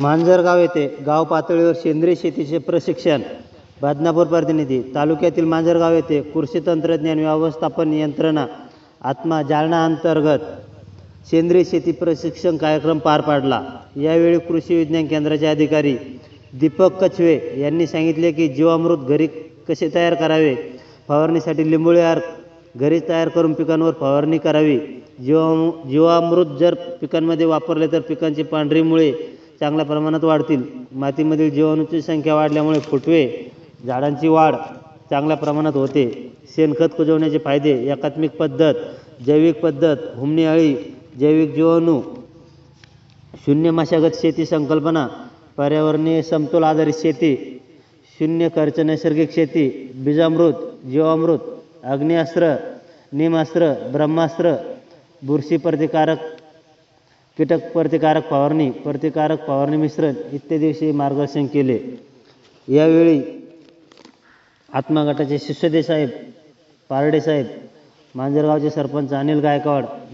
मांजरगाव येथे गाव पातळीवर सेंद्रिय शेतीचे प्रशिक्षण बदनापूर प्रतिनिधी तालुक्यातील मांजरगाव येथे कृषी तंत्रज्ञान व्यवस्थापन यंत्रणा आत्मा जालना अंतर्गत सेंद्रिय शेती प्रशिक्षण कार्यक्रम पार पाडला. यावेळी कृषी विज्ञान केंद्राचे अधिकारी दीपक कछवे यांनी सांगितले की जीवामृत घरी कसे तयार करावे? फवारणीसाठी लिंबोळी अर्क घरीच तयार करून पिकांवर फवारणी करावी. जीवा जीवामृत जर पिकांमध्ये वापरले तर पिकांची पांढरी मुळे चांगल्या प्रमाणात वाढतील. मातीमधील जीवाणूची संख्या वाढल्यामुळे फुटवे झाडांची वाढ चांगल्या प्रमाणात होते. शेणखत कुजवण्याचे फायदे एकात्मिक पद्धत जैविक पद्धत हुमणी अळी जैविक जीवाणू शून्य मशागत शेती संकल्पना पर्यावरणीय समतोल आधारित शेती शून्य खर्च नैसर्गिक शेती बीजामृत जीवामृत अग्निअस्त्र निमास्त्र ब्रह्मास्त्र बुरशी प्रतिकारक कीटक प्रतिकारक फवारणी प्रतिकारक फवारणी मिश्रण इत्यादीविषयी मार्गदर्शन केले. यावेळी आत्मा गटाचे शिष्यदे साहेब पारडे साहेब मांजरगावचे सरपंच अनिल गायकवाड